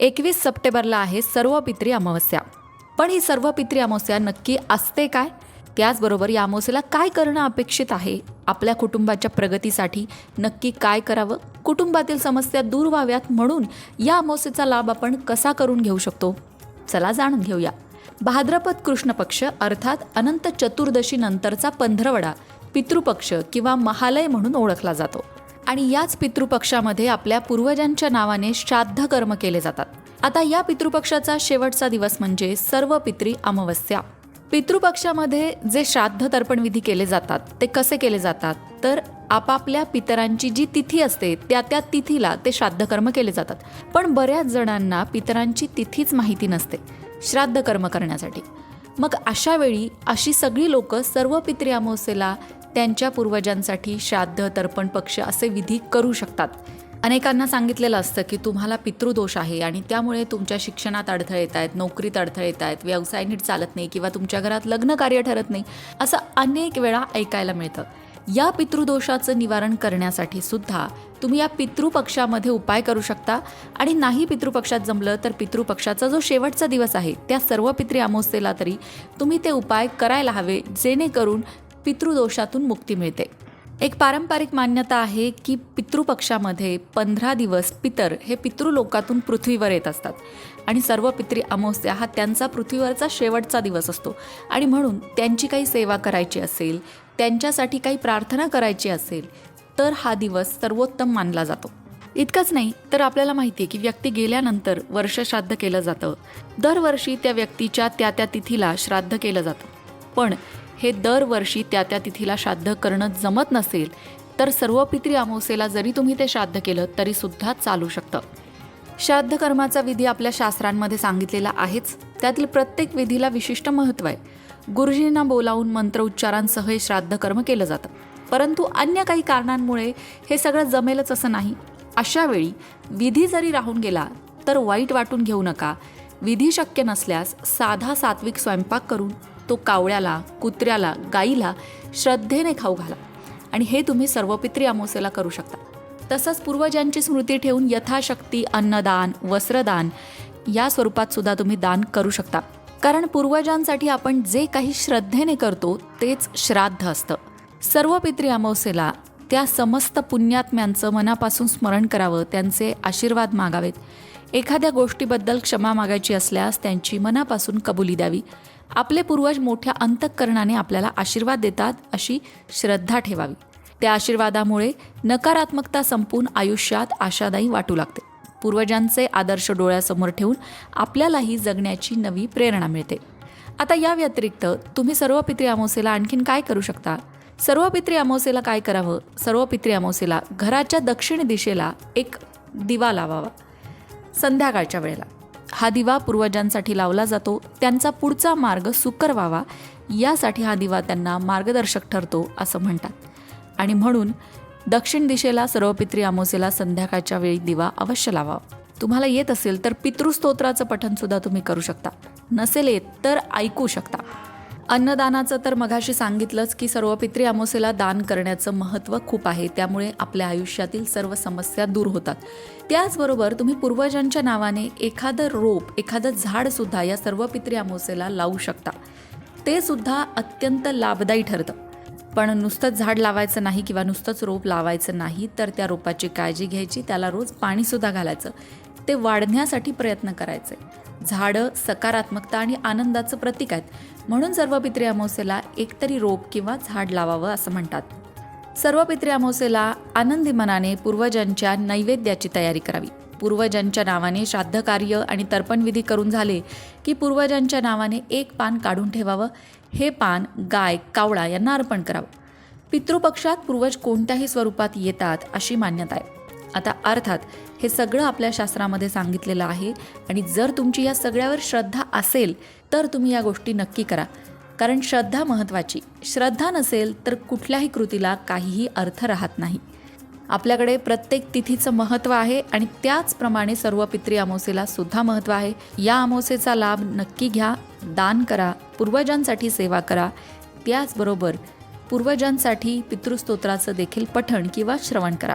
एकवीस सप्टेंबरला आहे सर्व पित्री अमावस्या. पण ही सर्व पित्री अमावस्या नक्की असते काय? त्याचबरोबर या अमावस्येला काय करणं अपेक्षित आहे? आपल्या कुटुंबाच्या प्रगतीसाठी नक्की काय करावं? कुटुंबातील समस्या दूर व्हाव्यात म्हणून या अमावस्येचा लाभ आपण कसा करून घेऊ शकतो? चला जाणून घेऊया. भाद्रपद कृष्ण पक्ष अर्थात अनंत चतुर्दशी नंतरचा पंधरवडा पितृपक्ष किंवा महालय म्हणून ओळखला जातो. आणि याच पितृपक्षामध्ये आपल्या पूर्वजांच्या नावाने श्राद्ध कर्म केले जातात. आता या पितृपक्षाचा शेवटचा दिवस म्हणजे सर्व पित्री अमावस्या. पितृपक्षामध्ये जे श्राद्ध तर्पण विधी केले जातात ते कसे केले जातात? तर आपापल्या पितरांची जी तिथी असते त्या त्या तिथीला ते श्राद्ध कर्म केले जातात. पण बऱ्याच जणांना पितरांची तिथीच माहिती नसते श्राद्ध कर्म करण्यासाठी. मग अशा वेळी अशी सगळी लोक सर्व पित्री अमावस्येला त्यांच्या पूर्वजांसाठी श्राद्ध तर्पण पक्ष असे विधी करू शकतात. अनेकांना सांगितलेलं असतं की तुम्हाला पितृदोष आहे आणि त्यामुळे तुमच्या शिक्षणात अडथळे येत आहेत नोकरीत अडथळे येत आहेत व्यवसाय नीट चालत नाही किंवा तुमच्या घरात लग्न कार्य ठरत नाही असं अनेक वेळा ऐकायला मिळतं. या पितृदोषाचं निवारण करण्यासाठी सुद्धा तुम्ही या पितृपक्षामध्ये उपाय करू शकता आणि नाही पितृपक्षात जमलं तर पितृपक्षाचा जो शेवटचा दिवस आहे त्या सर्व पितृ अमावस्येला तरी तुम्ही ते उपाय करायला हवे जेणेकरून पितृदोषातून मुक्ती मिळते. एक पारंपरिक मान्यता आहे की पितृपक्षामध्ये पंधरा दिवस पितर हे पितृलोकातून पृथ्वीवर येत असतात. आणि सर्व पित्री अमावस्या हा त्यांचा पृथ्वीवरचा शेवटचा दिवस असतो. आणि म्हणून त्यांची काही सेवा करायची असेल त्यांच्यासाठी काही प्रार्थना करायची असेल तर हा दिवस सर्वोत्तम मानला जातो. इतकंच नाही तर आपल्याला माहिती आहे की व्यक्ती गेल्यानंतर वर्ष श्राद्ध केलं जातं. दरवर्षी त्या व्यक्तीच्या त्या त्या तिथीला श्राद्ध केलं जातं. पण हे दरवर्षी त्या त्या तिथीला श्राद्ध करणं जमत नसेल तर सर्व पित्री अमावस्येला जरी तुम्ही ते श्राद्ध केलं तरी सुद्धा चालू शकतं. श्राद्ध कर्माचा विधी आपल्या शास्त्रांमध्ये सांगितलेला आहेच. त्यातील प्रत्येक विधीला विशिष्ट महत्त्व आहे. गुरुजींना बोलावून मंत्रोच्चारांसह हे श्राद्ध कर्म केलं जातं. परंतु अन्य काही कारणांमुळे हे सगळं जमेलच असं नाही. अशा वेळी विधी जरी राहून गेला तर वाईट वाटून घेऊ नका. विधी शक्य नसल्यास साधा सात्विक स्वयंपाक करून तो कावळ्याला कुत्र्याला गाईला श्रद्धेने खाऊ घाला. आणि हे तुम्ही सर्व पित्री अमावस्येला करू शकता. तसंच पूर्वजांची स्मृती ठेवून यथाशक्ती अन्नदान वस्त्रदान या स्वरूपात सुद्धा तुम्ही दान करू शकता. कारण पूर्वजांसाठी आपण जे काही श्रद्धेने करतो तेच श्राद्ध असतं. सर्व पित्री अमावस्येला त्या समस्त पुण्यात्म्यांचं मनापासून स्मरण करावं त्यांचे आशीर्वाद मागावेत. एखाद्या गोष्टीबद्दल क्षमा मागायची असल्यास त्यांची मनापासून कबुली द्यावी. आपले पूर्वज मोठ्या अंतःकरणाने आपल्याला आशीर्वाद देतात अशी श्रद्धा ठेवावी. त्या आशीर्वादामुळे नकारात्मकता संपून आयुष्यात आशादायी वाटू लागते. पूर्वजांचे आदर्श डोळ्यासमोर ठेवून आपल्यालाही जगण्याची नवी प्रेरणा मिळते. आता या व्यतिरिक्त तुम्ही सर्व पित्री अमावसेला आणखीन काय करू शकता? सर्व पित्री अमावसेला काय करावं? सर्व पित्री अमावसेला घराच्या दक्षिण दिशेला एक दिवा लावावा. संध्याकाळच्या वेळेला. हा दिवा पूर्वजांसाठी लावला जातो त्यांचा पुढचा मार्ग सुकर व्हावा यासाठी हा दिवा त्यांना मार्गदर्शक ठरतो असं म्हणतात. आणि म्हणून दक्षिण दिशेला सर्व पित्री अमावस्येला संध्याकाळच्या वेळी दिवा अवश्य लावावा. तुम्हाला येत असेल तर पितृस्तोत्राचं पठनसुद्धा तुम्ही करू शकता. नसेल येत तर ऐकू शकता. अन्नदानाचं तर मघाशी सांगितलंच की सर्व पित्री अमावस्येला दान करण्याचं महत्त्व खूप आहे. त्यामुळे आपल्या आयुष्यातील सर्व समस्या दूर होतात. त्याचबरोबर तुम्ही पूर्वजांच्या नावाने एखादं रोप एखादं झाडसुद्धा या सर्व पित्री अमावस्येला लावू शकता. ते सुद्धा अत्यंत लाभदायी ठरतं. पण नुसतंच झाड लावायचं नाही किंवा नुसतंच रोप लावायचं नाही तर त्या रोपाची काळजी घ्यायची त्याला रोज पाणीसुद्धा घालायचं. ते वाढण्यासाठी प्रयत्न करायचे. झाडं सकारात्मकता आणि आनंदाचं प्रतीक आहेत. म्हणून सर्व पित्री अमावस्येला एकतरी रोप किंवा झाड लावावं असं म्हणतात. सर्व पित्री अमावस्येला आनंदी मनाने पूर्वजांच्या नैवेद्याची तयारी करावी. पूर्वजांच्या नावाने श्राद्ध कार्य आणि तर्पणविधी करून झाले की पूर्वजांच्या नावाने एक पान काढून ठेवावं. हे पान गाय कावळा यांना अर्पण करावं. पितृपक्षात पूर्वज कोणत्याही स्वरूपात येतात अशी मान्यता आहे. आता अर्थात हे सगळं आपल्या शास्त्रामध्ये सांगितलेलं आहे आणि जर तुमची या सगळ्यावर श्रद्धा असेल तर तुम्ही या गोष्टी नक्की करा. कारण श्रद्धा महत्त्वाची. श्रद्धा नसेल तर कुठल्याही कृतीला काहीही अर्थ राहत नाही. आपल्याकडे प्रत्येक तिथीचं महत्त्व आहे आणि त्याचप्रमाणे सर्व पित्री अमावस्येला सुद्धा महत्त्व आहे. या अमावस्येचा लाभ नक्की घ्या दान करा पूर्वजांसाठी सेवा करा. त्याचबरोबर पूर्वजांसाठी पितृस्तोत्राचं देखील पठण किंवा श्रवण करा.